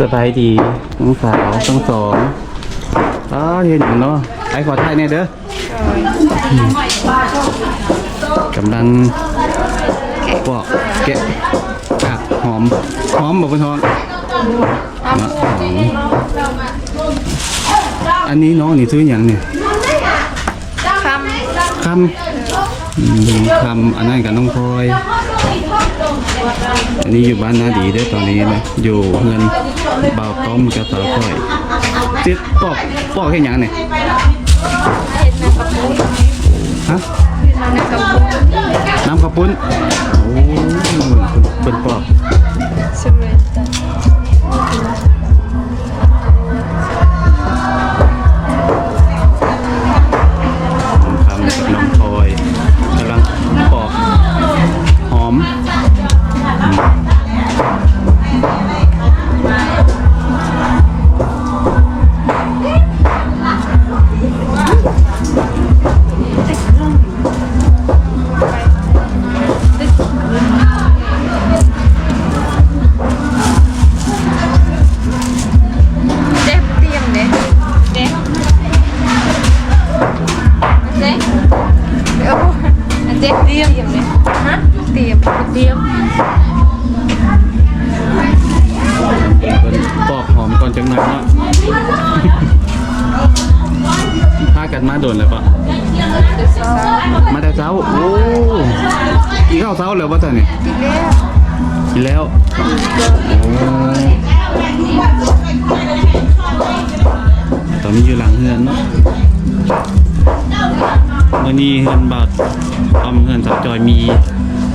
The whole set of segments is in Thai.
สบายดีน้องสาวทั้งสองอ๋อเห็นอย่างเนาะไอ้ขอถ่ายเนี่ยเด้ออืมกำลังปอกแกะผักหอม หอมบอกคุณทองมะหอมอันนี้น้องนี่ซื้ออย่างเนี่ยคคำอืมคำอันนั้นกับน้องพลอย อันนี้อยู่บ้านนาดีเด้อตอนนี้นะ อยู่เงิน เบาต้อมกระตาค่อยติดปอกปอกแค่ยังเนี่ยฮะน้ำกระปุ้น เจ๊เตรียมเด้ฮะเตรียมเตรียมเป็นปอกหอมก่อนจังหน่อยเนาะพากันมาโดนเลยปะมาแต่เช้า โอ้กินข้าวเช้าเลยปะท่านนี่ยกินแล้วกินแล้ว เฮือนบาทออมเฮือนสาวจอยมี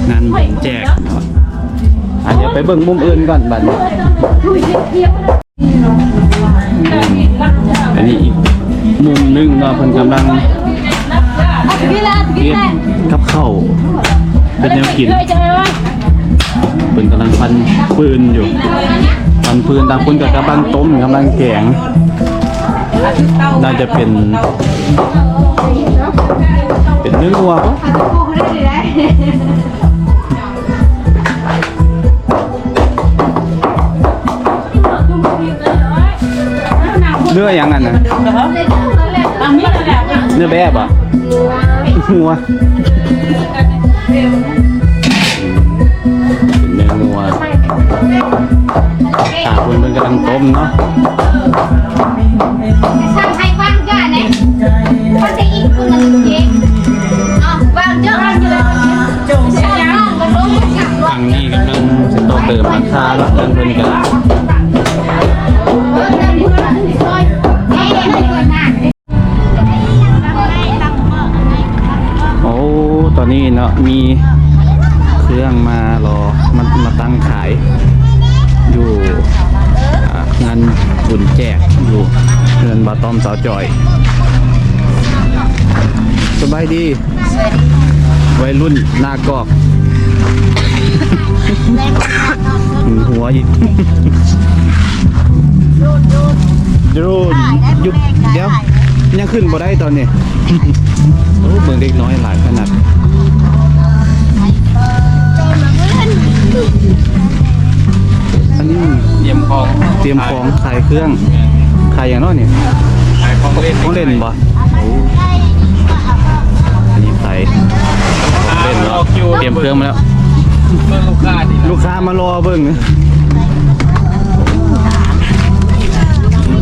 งานบุญแจกเนาะอะเดี๋ยวไปเบิ่งมุมอื่นก่อนบัดนี้อันนี้อีกมุมหนึงเนาะเพิ่นกำลังเรียนกับข้าวเป็นแนวกินเพิ่นกำลังพันปืนอยู่พันปืนตามคนกับกำลังต้มกำลังแกง น่าจะเป็น เป็นเนื้อวัวะเนื้ออย่างนั้นนะเนื้อแบบอะหัวเนื้องัวตาคุณเป็นกำลังต้มเนาะ สร้ให้ฟังเนี่ยมันจะอีกคนนึงเจ๊อ๋อวาางเยอะจงเสียต้มัจับรถฝั่งนี้กำลังจะต่อเติมราาแล้วเพิ่มกันเอนเดินซะโอ้ ตอนนี้เนาะมีเครื่องมารอมันมาตั้งขายอยู่ งานบุญแจกอยู่เงินบาตอมสาวจอย สบายดี วัยรุ่นหน้ากอกหัวอีกยูยุบเดี๋ยวยังขึ้นบ่ได้ตอนนี้โอ้เบิ่งเด็กน้อยหลายขนาดอันนี้ ตรียมของเตรียมของขายเครื่องขายอย่างน้อยเนี่ยขายของเล่นของเล่นบ่โอ้อันนี้ขายของเล่นแล้วเตรียมเครื่องมาแล้วเมื่อลูกค้านี่ลูกค้ามารอเบิ่ง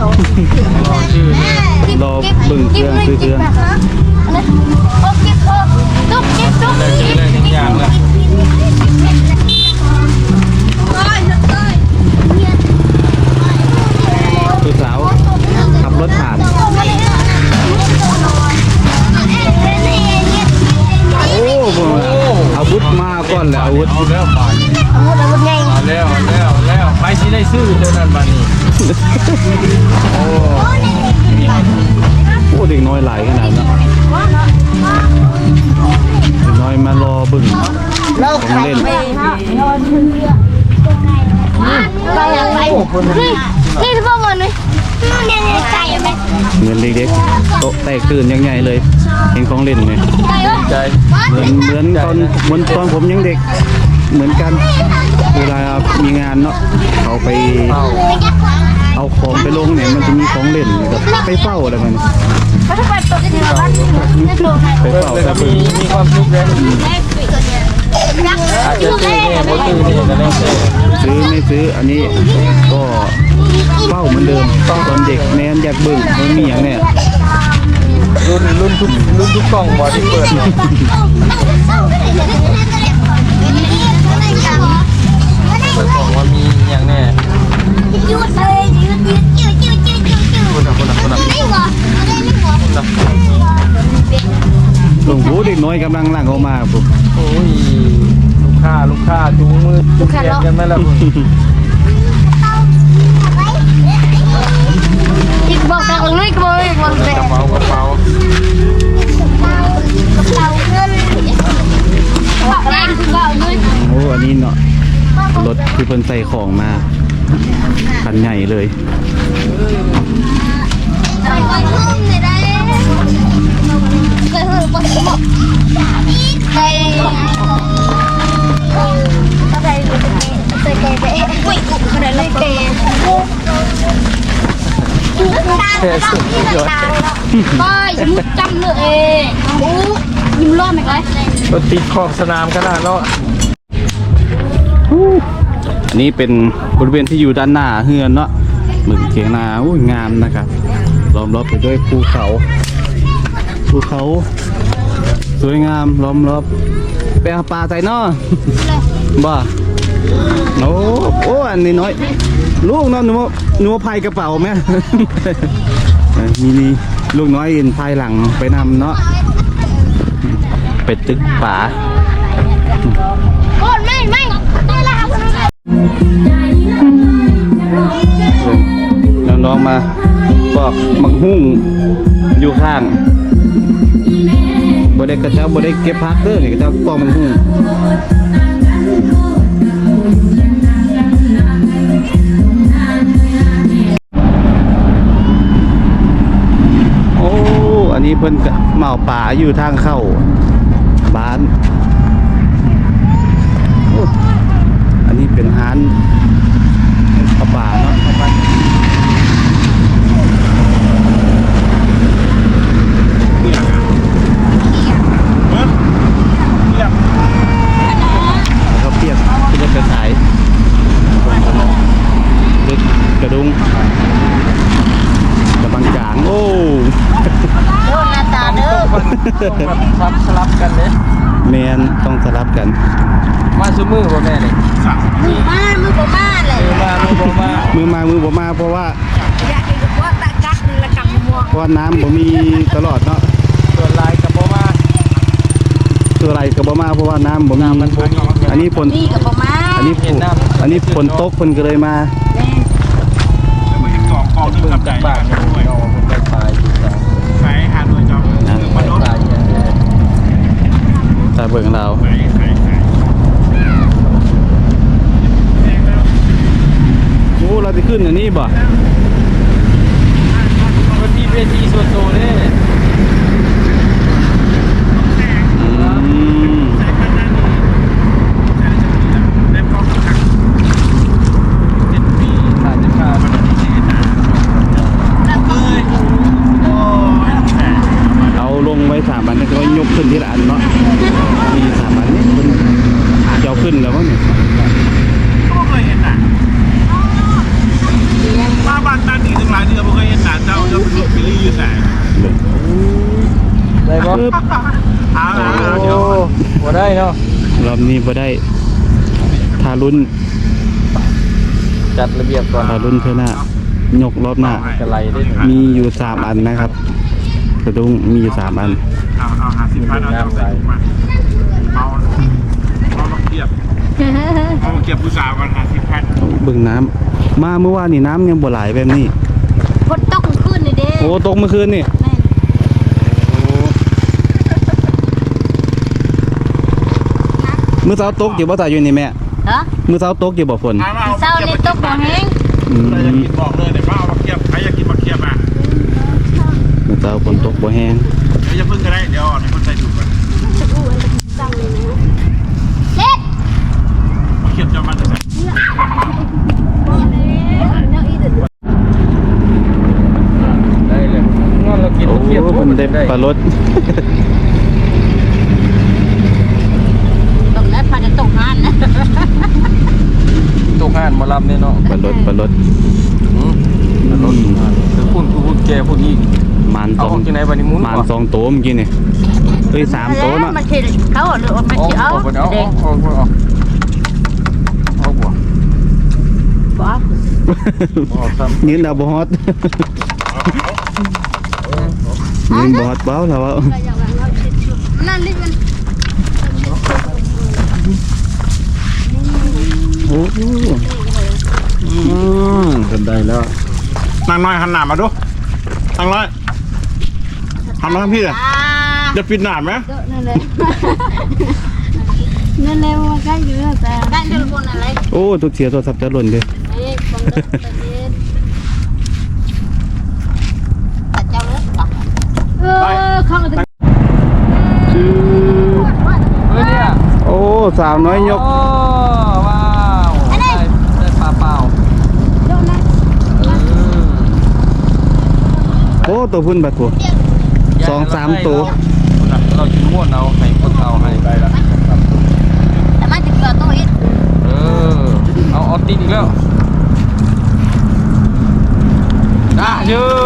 รอชื่อเลยรอเบิ่งเครื่องซื้อเครื่อง Ô, kịp ô, đúc, kịp, đúc, Đây, kịp, đây, kịp, nhàng đây. อเบิ่งของเล่น Đi, đi vào nguồn đi. Đi, đi, cày ở đây. เงินเด็กๆโต๊ะแตกตื่นยังไงเลย เห็นของเล่นไง Cày ơi. ใจเหมือนเหมือนตอนเหมือนตอนผมยังเด็ก เหมือนกัน เวลามีงานเนาะเขาไปเฝ้าเอาของไปลงเนี่ย มันจะมีของเล่นกับไปเฝ้าอะไรมันเขาจะไปตัวที่ไหนบ้างนี่ตัวไหนไปเบิ่งเฝ้าเลยแต่ก็เพิ่มีนมีความสุขเลยแม่ปิดตัวเนี่ยยักษ์อาจจะซื้อเนี่ยบ่ซื้อเนี่ยก็แล้วแต่ซื้อไม่ซื้ออันนี้ก็เฝ้าเหมือนเดิมตอนเด็กแนนอยากเบิ่งมันมีอย่างเนี่ยรุ่นรุ่นทุกรุ่นทุกกล่องบ่ที่เปิดเนี่ยเปิดกล่องว่ามีอย่างแน่ หัวไม่ไม่หัวคนน่ะโอ้โหเด็กน้อยกำลังหลั่งออกมาปุ๊บโอ้ยลูกค้าลูกค้าจูงมือจูงแขนกันไหมล่ะคุณอีกบอกกันเลยกบอกอีกบอกแบกระบเป๋ากระเป๋ากระเป๋าเงินบอกแรงคือบอกเงินโอ้อันนี้เนาะรถที่เพิ่นใส่ของมาคันใหญ่เลย ยเห็นปะใส่ใส่ใส่เกย์อุ้ยกระเด็นเลยเกย์แค่สุดยอดก็ยิ้มจำเลยเองยิ้มรอดไหมก้อยรถติดขอบสนามขนาดเนาะอันนี้เป็นบริเวณที่อยู่ด้านหน้าเฮือนเนาะเหมือนเถียงนาอุ้ยงามนะครับล้อมรอบไปด้วยภูเขา ภูเขา สวยงามล้อมรอบไปหาปลาใส่เนาะบ่โอ้โอ้อันนี้น้อย ลูกเนาะหนูหนูพายกระเป๋าไหมเออมีนี่ลูกน้อยอินพายหลังไปนำเนาะไปตึกป่าโคตรไม่ไม่ได้ละครับแล้วน้องมาบอกมังหุ่ง อยู่ข้างบ่ได้กระเจ้าบ่ได้เก็บพักเด้อนี่กระเจ้าปอกมังหุ่งโอ้ อันนี้เพิ่นเมาป่าอยู่ทางเข้าบ้าน อันนี้เป็นร้านข้าวป่าเนาะข้าวป่า เขาเปียกที่จะไปขายดึกกระดุงกระบังจาง โอ้ โดนหน้าตาเด้อ ต้องแบบซับสลับกันเลย แมนต้องสลับกัน มา ซูมือบ่แม่นี่มือบ้านมือบ่บ้านเลยมือมามือบ่มามือมามือบ่มาเพราะว่าอยากกินว่าตะกักละกังม่วงเพราะว่าน้ำบ่มีตลอดเนาะส่วนลายกับบ่มาตัวอะไรก็บ่มาเพราะว่าน้ำบ่มีน้ำมันบ่มีอันนี้ฝนนี่กับประมาณอันนี้ฝนอันนี้ฝนตกฝนก็เลยมากองกองที่เบิ่งกับใจจากบ้านกันด้วยเราเป็นไปตายอยู่จ้ะ ใช้หาด้วยจอม นะ มนุษย์ ตายอย่างนี้ ตาเบิ่งเรา ใช้ใช้ใช้ โอ้เราจะ ขึ้นอันนี้บ่มันมีเวทีส่วนตัวเด้อืม เล่มกองทักเจ็ดปี ขาดจะขาด โอ้ยแหม เอาลงไว้สามอันแล้วก็ยกขึ้นทีละอันเนาะมีสามอันนี้เพิ่นจะเอาขึ้นแล้วมั้งเนี่ย ก็เคยเห็นน่ะมาบ้านตาดีทั้งหลายเดือนไม่เคยเห็นหน้าเจ้าเจ้าเป็นลูกบิลลี่อยู่ไหน ได้ บ่ปึ๊บเอาโอ้เอาเดี๋ยวบ่ได้เนาะรอบนี้บ่ได้ทารุณจัดระเบียบก่อนทารุณเท่าหน้ายกรอบหน้า กระไรได้มีอยู่สามอันนะครับกระดุงมีอยู่สามอัน เอาเอาหาสิบพันเอาเจ้าใส่ถุงมาเอาเอามาเทียบเอามาเก็บผู้สาวกันหาสิบพันบิ่งน้ำมาเมื่อวานนี่น้ำยังบ่ไหลแบบนี้ฝนตกขึ้นเลยเด้โอ้ตกเมื่อคืนนี่ มื่อเช้าตกอยู่บ่ตาอยู่นี่แม่ฮะมื่อเช้าตกอยู่บ่ฝนเอามาเอาเศร้าเล็กตกบ่แห้งเราอยกินบอกเลยเดี๋ยวป้าเอามาเคียบใครอยากกินมาเคียบมาะมื่อเช้าฝนตกบ่แห้งเดี๋ยวจะพึ่งก็ได้เดี๋ยวเอาในคนใส่ถุงก่อนเล็กมาเคียบจะเอามาจะใส่ได้เลยงั้นเรากินโอ้มาเคียบเพิ่นได้ปลารส มาลำเนี่ยเนาะปลารสปลารสอืมแต่รถคือพูดคือพูดแกพูดอีกมันสเอาองของที่ไหนบัดนี้หมุนมันบ่สองโตเมื่อกี้นี่เอ้ยสามโตเนาะมันเทเขาหรือว่ามันเอาเทเอาเอาเอาเด็กเอาเอาเอาเอาบ่บอกเอาซ้ยืนเอาบฮอตยืนบฮอตเบ้าแล้วอะนั่นลิมันโอ้โห อืมกันได้แล้วนางน้อยหันหน้ามาดูนางน้อยหันมาทางพี่เลยอ่าจะปิดหน้าไหมนั่นเลยนั่นเลยมันใกล้อยู่แต่ได้เทเลโฟนอะไรโอ้ทุกเสียโทรศัพท์จะหล่นเลยเอ้คนเด็กประเทศแต่เจ้ารถก่อนเออเข้ามาถึงชื่อำเฮ้ยเนี่ยโอ้สาวน้อยยก ตัวพุ่นบัดปูสองสามตัวเราจิ้มม้วนเอาให้คนเอาให้ไปละแต่มันจะเกิดตัวอีกเออเอาออตินอีกแล้วได้เยอะ